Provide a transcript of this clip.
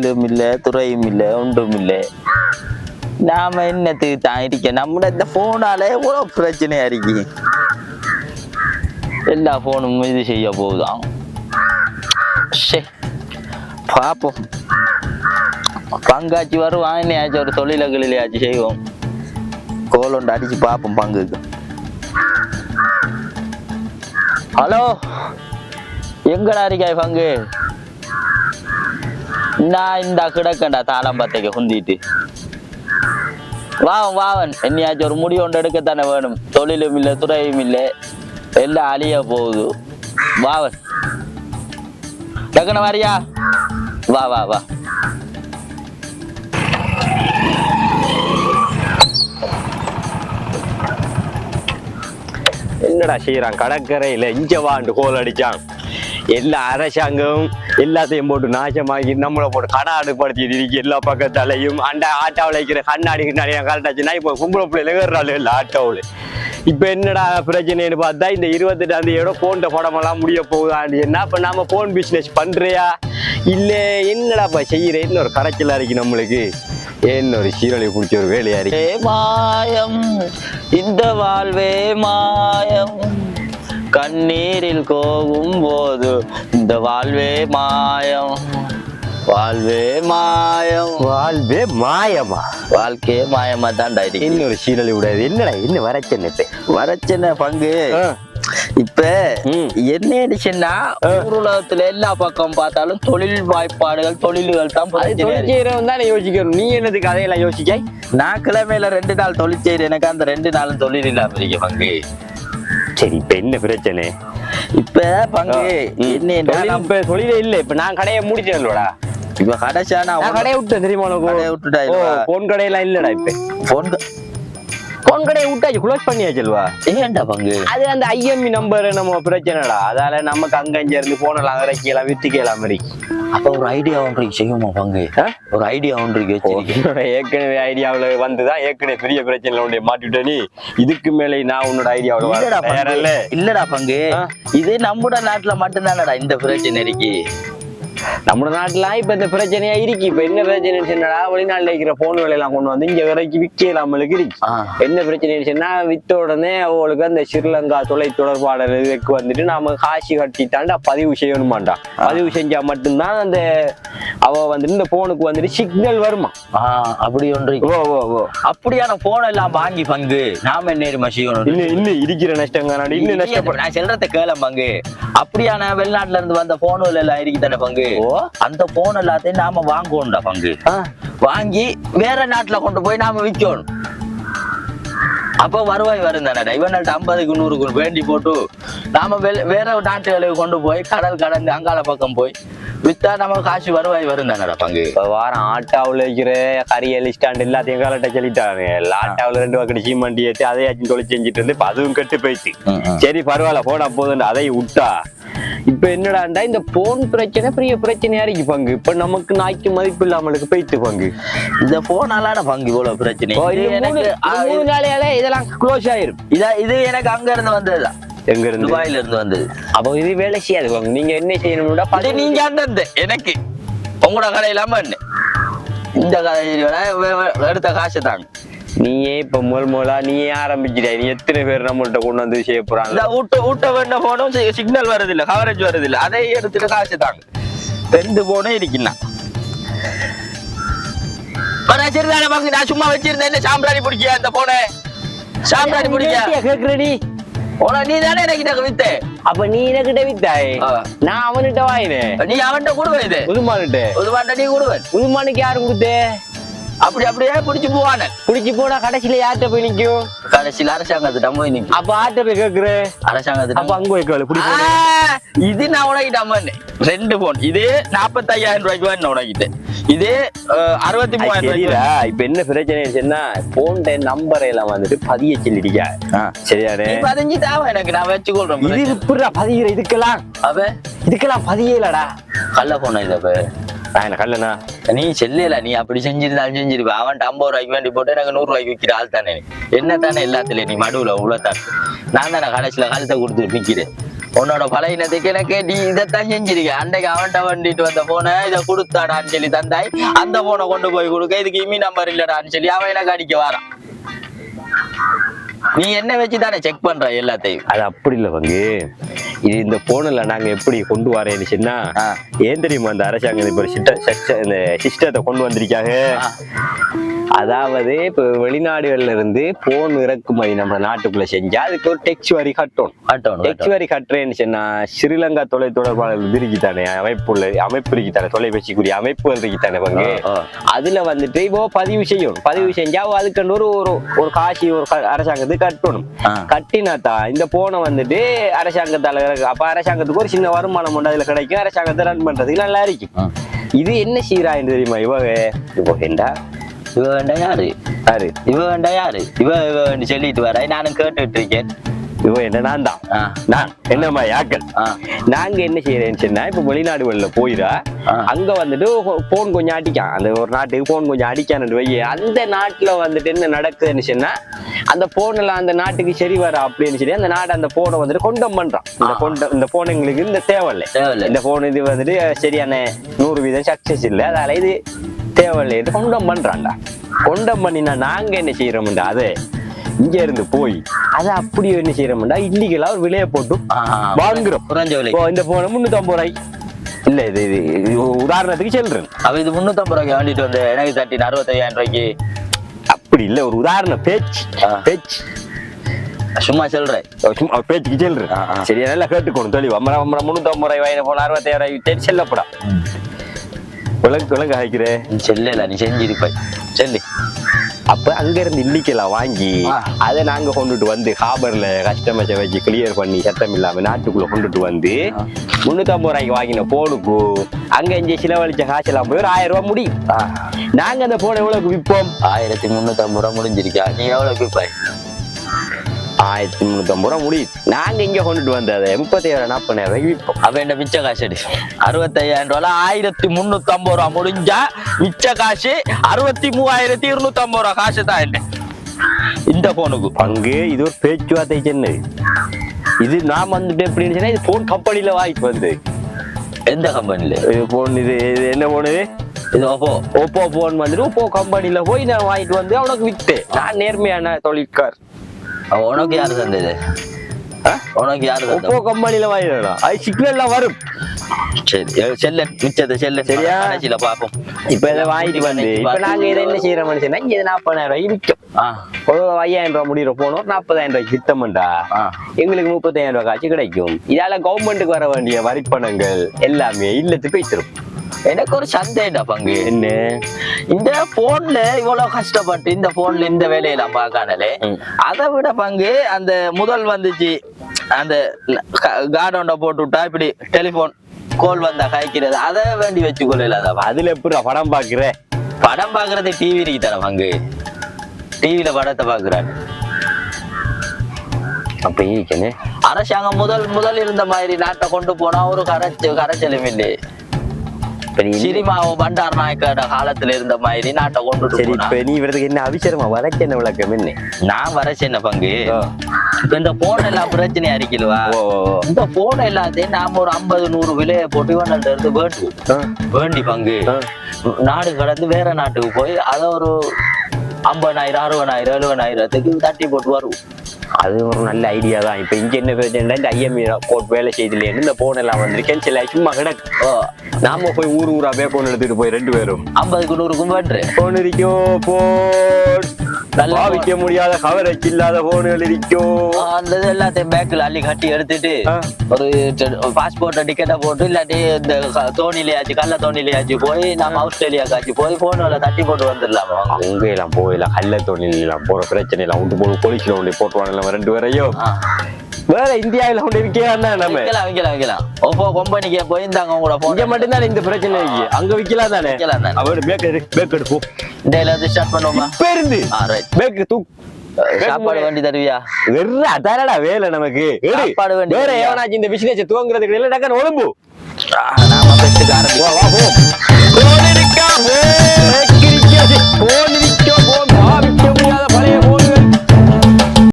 தொழிலும் இல்லை துறையும் இல்லை ஒன்றும் இல்லை. நாம என்னத்துக்கு தான் இருக்க நம்மட இந்த போனால எவ்வளோ பிரச்சனையா இருக்கு? எல்லா போனும் இது செய்ய போகுதான் சே பார்ப்போம் பங்காச்சு வருவான் என்னையாச்சும் ஒரு தொழிலகளிலேயாச்சும் செய்வோம். கோல் அடிச்சு பார்ப்போம் பங்குக்கு. ஹலோ எங்கடா இருக்காய் பங்கு? நான் இந்த கிடக்கண்டா தாளம்பத்தைக்கு குந்திட்டு வாவன் வாவன் என்னையாச்சும் ஒரு முடி ஒன்று எடுக்கத்தானே வேணும் தொழிலும் இல்லை துறையும் இல்லை எல்லாம் அழிய போகுது வாவன் டக்குன வாரியா வா வா வா என்னடா செய்யறான் கடற்கரையில இங்க வாண்டு கோல் அடிச்சான் எல்லா அரசாங்கம் எல்லாத்தையும் போட்டு நாசமாக்கி நம்மளை போட்டு கடை அடுப்படுத்தி இருக்கு எல்லா பக்கத்தாலையும். அந்த ஆட்டாவில் வைக்கிற கண்ணாடி கண்ணாடி கரெக்டாச்சுன்னா இப்போ கும்பல பிள்ளைல ஏறாள் இல்லை ஆட்டோவில். இப்போ என்னடா பிரச்சனைன்னு பார்த்தா இந்த இருபத்தெட்டாம் தேதியோட போன்ற படமெல்லாம் முடிய போகுதான்னு என்ன இப்போ நாம போன் பிஸ்னஸ் பண்றியா? இல்லை என்னடாப்பா இப்போ என்ன ஒரு கரைச்சலா இருக்கு நம்மளுக்கு? ஏன்னு ஒரு சீரழி பிடிச்ச ஒரு வேலையா இருக்கு? மாயம் இந்த வாழ்வே மாயம். கண்ணீரில் கோகும் போது இந்த வாழ்வே மாயம். வாழ்வே மாயம். வாழ்வே மாயமா? வாழ்க்கையே மாயமா தான்டா இருக்கு. இன்னொரு சீரழி விடாது. என்னடா என்ன வரச்சேன்னு இப்ப? வரச்சின்ன பங்கு. இப்ப. என்ன ஆயிடுச்சுன்னா உலகத்துல எல்லா பக்கம் பார்த்தாலும் தொழில் வாய்ப்பாடுகள் தொழில்கள் தான் அது பிரச்சனையா தொழில் இருக்கு. செய்யறவன் தானே யோசிக்கணும். நீ என்னதுக்கு அதையெல்லாம் யோசிக்க? நான் கிழமையில ரெண்டு நாள் தொழில் செய்யறேன் எனக்கு அந்த ரெண்டு நாளும் தொழில் இல்லாம இருக்கு பங்கு. சரி இப்ப என்ன பிரச்சனை? இப்ப பங்கு. இப்ப தொழிலே இல்ல. இப்ப நான் கடையை முடிச்சேன்லடா இப்ப கடைசியா நான் கடையை விட்டேன் தெரியுமா கடையை விட்டுட்டா? போன் கடையெல்லாம் இல்லடா இப்ப. போன் போன் கடையை விட்டாச்சு க்ளோஸ் பண்ணியாச்சுல்வா ஏன்டா பங்கு? அது அந்த ஐஎம்இ நம்பர் நம்ம பிரச்சனைடா. அதால நமக்கு அங்க இருந்து போனலாம் இறக்கலாம் வித்துக்கலாம் மாதிரி அப்ப ஒரு ஐடியா ஒன்றைக்கு செய்யுமா பங்கு? ஒரு ஐடியா ஒன்றைக்கு ஏற்கனவே ஐடியாவுல வந்துதான் ஏற்கனவே பெரிய பிரச்சனை உடைய மாட்டிவிட்ட நீ. இதுக்கு மேலே நான் உன்னோட ஐடியாவுல இல்லடா பங்கு. இது நம்மட நாட்டுல மட்டும்தானடா இந்த பிரச்சனை இருக்கு நம்ம நாட்டுல இப்ப இந்த பிரச்சனையா இருக்கு. இப்ப என்ன பிரச்சனை சொன்னா வெளிநாட்டுல இருக்கிற போன்களை எல்லாம் கொண்டு வந்து இங்க வரைக்கும் விற்கலாமலுக்கு இருக்கு. என்ன பிரச்சனை சொன்னா வித்த உடனே அவங்களுக்கு அந்த ஸ்ரீலங்கா தொலை தொடர்பாளர் இதுக்கு வந்துட்டு நாம காசு கட்டி தாண்டா பதிவு செய்யணுமாண்டா. பதிவு செஞ்சா மட்டும்தான் அந்த அவ வந்துட்டு இந்த போனுக்கு வந்துட்டு சிக்னல் வருமா? அப்படி ஒன்று ஓ ஓ ஓ. அப்படியான போன் எல்லாம் வாங்கி பங்கு நாம என்ன செய்யணும்? இன்னும் இன்னும் இருக்கிற நஷ்டம் காணாடி இன்னும் நஷ்டப்பட நான் சொல்றத கேள பங்கு. அப்படியான வெளிநாட்டுல இருந்து வந்த போன்கள் எல்லாம் இருக்கு தானே பங்கு? ஓ அந்த போன் எல்லாத்தையும் நாம வாங்குவோம்டா பங்கு. வாங்கி வேற நாட்டுல கொண்டு போய் நாம விற்கணும் அப்ப வருவாய் வரும் தானே இவன்கிட்ட ஐம்பதுக்கு நூறுக்கு வேண்டி போட்டு நாம வேற நாட்டுகளுக்கு கொண்டு போய் கடல் கடந்து அங்கால பக்கம் போய் வித்தா நம்ம காசு வருவாய் வரும் தானடா பங்கு. இப்ப வாரம் ஆட்டாவுல இருக்கிற கரியல் ஸ்டாண்ட் எல்லாத்தையும் கலட்ட சொல்லிட்டாங்க. ஆட்டாவுல ரெண்டு வக்கடி சீமண்டி ஏத்தி அதையாச்சும் தொழில் செஞ்சுட்டு இருந்து இப்ப அதுவும் கெட்டு போயிடுச்சு. சரி பரவாயில்ல போடா போதும் அதை விட்டா. இப்ப என்னடாண்டா இந்த போன் பிரச்சனை பெரிய பிரச்சனையா இருக்கு பங்கு. இப்ப நமக்கு நாய்க்கு மதிப்பு இல்லாமலுக்கு போயிட்டு பங்கு. இந்த போனாலான பங்கு இவ்வளவு பிரச்சனை. எனக்கு மூணு- நாளையால இதெல்லாம் க்ளோஸ் ஆயிரும். இதா இது எனக்கு அங்க இருந்து வந்ததுதான். எங்க இருந்து துபாயில இருந்து வந்தது. அப்போ இது வேலை செய்யாது பங்கு. நீங்க என்ன செய்யணும்னா அது நீங்க அந்த எனக்கு. உங்களோட கடை இல்லாம என்ன? இந்த கடை எடுத்த காசு தாங்க நீயே இப்ப முதல் முதலா நீயே ஆரம்பிச்சிட்ட நீ எத்தனை பேர் நம்மள்ட்ட கொண்டு வந்து செய்ய போறாங்க? இந்த ஊட்ட ஊட்ட வேண்ட போனும் சிக்னல் வருது இல்ல கவரேஜ் வருது இல்ல அதை எடுத்துட்டு காசு தாங்க ரெண்டு போனும் இருக்குண்ணா. சரிதானே பங்கு நான் சும்மா வச்சிருந்தேன். என்ன சாம்பிராணி பிடிக்கியா இந்த போன சாம்பிராணி பிடிக்கியா? கேக்குறடி உன நீ? தானே எனக்கு இதை வித்த. அப்ப நீ எனக்கிட்ட வித்தாய். நான் அவன்கிட்ட வாங்கினேன். நீ அவன்கிட்ட கொடுவேன் இது. புதுமானுட்டு உதுவாண்ட நீ கொடுவேன் புதுமானுக்கு யாரு கொடுத்தே? அப்படி அப்படியே பிடிச்சு போவானே. புடிச்சு போனா கடைசியில யார்கிட்ட போய் நிக்கும்? கடைசியில் அரசாங்கத்திட்ட போய் நிக்கும். அப்ப ஆட்ட போய் கேக்குற? அரசாங்கத்திட்ட அப்ப அங்க வைக்கல இது நான் உனக்கிட்ட ரெண்டு போன் இது நாற்பத்தையாயிரம் ரூபாய்க்கு நான் உனக்கிட்டேன் இது அறுபத்தி மூவாயிரம் ரூபாய்க்கு இப்ப என்ன பிரச்சனை ஆயிடுச்சுன்னா போன் நம்பர் எல்லாம் வந்துட்டு பதிய சொல்லிடிக்க? நீ பதிஞ்சு தேவை எனக்கு நான் வச்சுக்கொள்றேன் இது இப்படிடா பதிகிற இதுக்கெல்லாம். அவ? இதுக்கெல்லாம் பதியலடா. கள்ள போன இத நான் என்ன நீ செல்லல நீ அப்படி செஞ்சிருந்தாலும் செஞ்சிருப்ப. அவன் ஐம்பது ரூபாய்க்கு வேண்டி போட்டு எனக்கு நூறு ரூபாய்க்கு விற்கிற ஆள் தானே என்ன தானே எல்லாத்துலயும் நீ மடுவுல உள்ளத்தான் நான் தானே கடைசியில காலத்தை கொடுத்து நிக்கிறேன் உன்னோட பழையினத்துக்கு எனக்கு நீ இதைத்தான் செஞ்சிருக்க. அன்றைக்கு அவன்கிட்ட வண்டிட்டு வந்த போனை இதை கொடுத்தாடான்னு சொல்லி தந்தாய். அந்த போனை கொண்டு போய் கொடுக்க. இதுக்கு இமி நம்பர் இல்லடான்னு சொல்லி அவன் எனக்கு அடிக்க வரான். நீ என்ன வச்சு தானே செக் பண்ற எல்லாத்தையும்? அது அப்படி இல்ல பங்கு. இது இந்த போன்ல நாங்க எப்படி கொண்டு வரேன்னு சொன்னா ஆ. ஏன் தெரியுமா அந்த அரசாங்கம் இப்ப இந்த சிஸ்டத்தை கொண்டு வந்திருக்காங்க. அதாவது இப்ப வெளிநாடுகள்ல இருந்து போன் இறக்குமதி நம்ம நாட்டுக்குள்ள செஞ்சா அதுக்கு ஒரு டெக்ஸ் வரி கட்டணும். ஆட்டோணும் டெக்ஸ் வரி கட்டுறேன்னு சொன்னா ஸ்ரீலங்கா தொலை தொடர்பாளர்கள் இருக்கித்தானே அமைப்புள்ள அமைப்பு இருக்கித்தானே தொலைபேசிக்குரிய அமைப்புகள் இருக்கித்தானே பங்கு. அதுல வந்துட்டு இப்போ பதிவு செய்யணும் பதிவு செஞ்சா அதுக்கு ஒரு ஒரு ஒரு காசி ஒரு க- அரசாங்கத்துக்கு கட்டணும். கட்டினாத்தா இந்த போனை வந்துட்டு அரசாங்கத்தால அப்ப அரசாங்கத்துக்கு ஒரு சின்ன வருமானம் உண்டு. அதுல கிடைக்கும். அரசாங்கத்தை ரன் பண்றதுக்கு நல்லா இருக்கும். இது என்ன சீராயின்னு தெரியுமா? இவங்க இப்போ ஏண்டா இவ வேண்டா யாரு? யாரு? இவ வேண்டா யாரு? இவ இவ வேண்டி சொல்லிட்டு வர நானும் கேட்டுட்டு இருக்கேன். இவ என்ன நான் தான். நான். என்னம்மா யாக்கள். நாங்க என்ன செய்யறேன்னு சொன்னா இப்ப வெளிநாடுகள்ல போயிடா. அங்க வந்துட்டு போன் கொஞ்சம் அடிக்கான். அந்த ஒரு நாட்டுக்கு போன் கொஞ்சம் அடிக்கான்னு வை. அந்த நாட்டுல வந்துட்டு என்ன நடக்குதுன்னு சொன்னா அந்த போன்ல அந்த நாட்டுக்கு சரி வர அப்படின்னு சொல்லி அந்த நாடு அந்த போனை வந்துட்டு கொண்டம் பண்றான். இந்த கொண்ட இந்த போன் எங்களுக்கு இந்த தேவையில்லை. இந்த போன் இது வந்துட்டு சரியான நூறு வீதம் சக்சஸ் இல்லை. அதால இது தேவையில்லை. கொண்டம் பண்றான்டா. கொண்டம் பண்ணினா நாங்க என்ன செய்யறோம்டா அது இங்க இருந்து போய் அதை அப்படியே என்ன செய்யறோம்டா? இல்லீகலா ஒரு விலையை போட்டு வாங்குறோம். குறைஞ்ச விலை. இந்த போன முன்னூத்தி ஐம்பது ரூபாய். இல்ல இது இது உதாரணத்துக்கு சொல்றேன். அவ இது முன்னூத்தம்பது ரூபாய்க்கு வாங்கிட்டு வந்து எனக்கு தட்டி அறுபத்தையாயிரம் ரூபாய்க்கு? அப்படி இல்ல ஒரு உதாரண பேச்சு. பேச்சு. சும்மா சொல்றேன். சும்மா பேச்சுக்கு சொல்றேன். சரியா நல்லா கேட்டுக்கணும் தெளிவு அம்மரம் அம்மரம் முன்னூத்தி ஐம்பது ரூபாய் வாங்கின போன அறுபத்தாயிரம் ரூபாய் தேடி செல்லப்படா. விலங்கு விலங்கு ஆகிக்கிறேன் நீ செல்லல நீ செஞ்சிருப்பாய் செல்லு. அப்ப அங்க இருந்து இல்லிக்கெல்லாம் வாங்கி. அதை நாங்க கொண்டுட்டு வந்து ஹாபர்ல கஸ்டமர்ஸை வச்சு கிளியர் பண்ணி சத்தம் இல்லாம நாட்டுக்குள்ள கொண்டுட்டு வந்து ஆ. முன்னூத்தி ஐம்பது ரூபாய்க்கு வாங்கின போனுக்கு அங்க இங்க செலவழிச்ச காசெல்லாம் போய் ஒரு ஆயிரம் ரூபாய் முடியும் நாங்க அந்த போனை எவ்வளவுக்கு விற்போம் ஆயிரத்தி முன்னூத்தம்பது ரூபா முடிஞ்சிருக்கா. நீ எவ்வளவு விற்பாய் ஆயிரத்தி முன்னூத்தி ஐம்பது ரூபாய் முடியும் நாங்க இங்க கொண்டுட்டு வந்து அதை முப்பத்தாயிரம் நாற்பதாயிரம் விற்போம். அவன் என்ன மிச்ச காசு அடி அறுபத்தையாயிரம் ரூபாய் ஆயிரத்தி ஐம்பது ரூபா முடிஞ்சா மிச்ச காசு அறுபத்தி மூவாயிரத்தி இருநூத்தி ஐம்பது ரூபா. காசு தான் என்ன? இந்த போனுக்கு அங்கே இது ஒரு பேச்சுவார்த்தை சென்னை. இது நான் வந்துட்டு எப்படின்னு இது போன் கம்பெனில வாங்கிட்டு வந்து. எந்த கம்பெனில இது போன் இது இது என்ன போன் இது? ஓப்போ ஓப்போ போன் வந்துட்டு ஓப்போ கம்பெனில போய் நான் வாங்கிட்டு வந்து அவனுக்கு வித்தேன். நான் நேர்மையான தொழிற்கார் உனக்கு யாரு தந்தது? உனக்கு யாரு ஓப்போ தந்தது கம்பெனில வாங்கிடலாம் அது சிக்னல்லாம் வரும். சரி செல்ல மிச்சத்தை செல்ல. சரியா? கடைசியில பாப்போம் இப்ப இதை வாங்கிட்டு வந்து இப்ப நாங்க இதை என்ன செய்யற மனுஷனா? இது நாற்பதாயிரம் ரூபாய் விற்கும் ஒரு ஐயாயிரம் ரூபாய் முடிகிற போனோம் நாற்பதாயிரம் ரூபாய்க்கு வித்தோம்டா. எங்களுக்கு முப்பத்தாயிரம் ரூபாய் காட்சி கிடைக்கும். இதால கவர்மெண்ட்டுக்கு வர வேண்டிய வரிப்பணங்கள் எல்லாமே இல்லத்துக்கு வைத்திரும் எனக்கு ஒரு சந்தேகம்டா பங்கு. என்ன? இந்த போன்ல இவ்வளவு கஷ்டப்பட்டு இந்த போன்ல இந்த வேலையெல்லாம் பார்க்கானலே. அதை விட பங்கு அந்த முதல் வந்துச்சு அந்த கார்டோண்ட போட்டு விட்டா இப்படி டெலிபோன் கோல் வந்தா காய்க்கிறது அதை வேண்டி வச்சு கொள்ளல அதுல எப்படி படம் பாக்குற படம் பாக்குறது டிவி இருக்கு தர பங்கு. டிவில படத்தை பாக்குறாரு அப்ப அரசாங்கம் முதல் முதல் இருந்த மாதிரி நாட்டை கொண்டு போனா ஒரு கரைச்சு கரைச்சலும் இல்லை. சினிமாவும் பண்டார் நாயக்கோட காலத்துல இருந்த மாதிரி நாட்டை கொண்டுட்டு சரி இப்ப நீ இவரதுக்கு என்ன அவசரமா வரைக்க என்ன விளக்கம் என்ன? நான் வர சின்ன பங்கு? இந்த போன் எல்லாம் பிரச்சனையா இருக்கல்வா. இந்த போன் எல்லாத்தையும் நாம ஒரு ஐம்பது நூறு விலையை போட்டு இவன்கிட்ட இருந்து வேண்டுவோம் ஆ, வேண்டி பங்கு. நாடு கடந்து வேற நாட்டுக்கு போய் அதை ஒரு ஐம்பதாயிரம் அறுபதாயிரம் எழுபதாயிரத்துக்கு தட்டி போட்டு வருவோம். அது ஒரு நல்ல ஐடியா தான். இப்ப இங்க என்ன பிரச்சனை இந்த ஐஎம்இ கோட் வேலை செய்திலேன்னு இந்த போன் எல்லாம் வந்து கேன்சல் ஆகி சும்மா கிடக்கு. நாம போய் ஊர் ஊரா போய் போன் எடுத்துட்டு போய் ரெண்டு பேரும். ஐம்பதுக்கு நூறுக்கும் வேண்டுறேன் போன் இருக்கோ போன். பாவிக்க முடியாத கவரேஜ் இல்லாத போன்கள் இருக்கோ? அந்த எல்லாத்தையும் பேக்கில் அள்ளி கட்டி எடுத்துட்டு. ஒரு பாஸ்போர்ட்டை டிக்கெட்டை போட்டு இல்லாட்டி இந்த தோணிலையாச்சு கள்ள தோணிலையாச்சு போய் நம்ம ஆஸ்திரேலியாக்காச்சு போய் போன்ல தட்டி போட்டு வந்துடலாமா? அங்க எல்லாம் போயிடலாம் தொழில் எல்லாம் போற பிரச்சனை எல்லாம் உண்டு போய் போலீஸ்ல உண்டு போட்டுவாங்க ரெண்டு பேரையும். வேற இந்தியாவில உண்டு இருக்கே நம்ம. வைக்கலாம் வைக்கலாம் வைக்கலாம் ஓப்போ கம்பெனிக்கு போயிருந்தாங்க உங்களோட இங்க போன் மட்டும்தானே இந்த பிரச்சனை இருக்கு. அங்க விக்கலாம் தானே? வைக்கலாம் தானே. அவரு பேக் எடு பேக் எடுப்போம் இந்த இருந்து ஸ்டார்ட் பண்ணுவோமா? இப்ப இருந்து. பேக் தூக் சாப்பாடு வண்டி தருவியா? வெற அதானடா வேலை நமக்கு. எடு. சாப்பாடு வேண்டி வேற? எவனாச்சும் இந்த பிசினஸ் துவங்குறதுக்கு இல்ல டக்குன்னு ஒழும்பு நாம பெஸ்ட்டுக்கு ஆரம்பிப்போம்.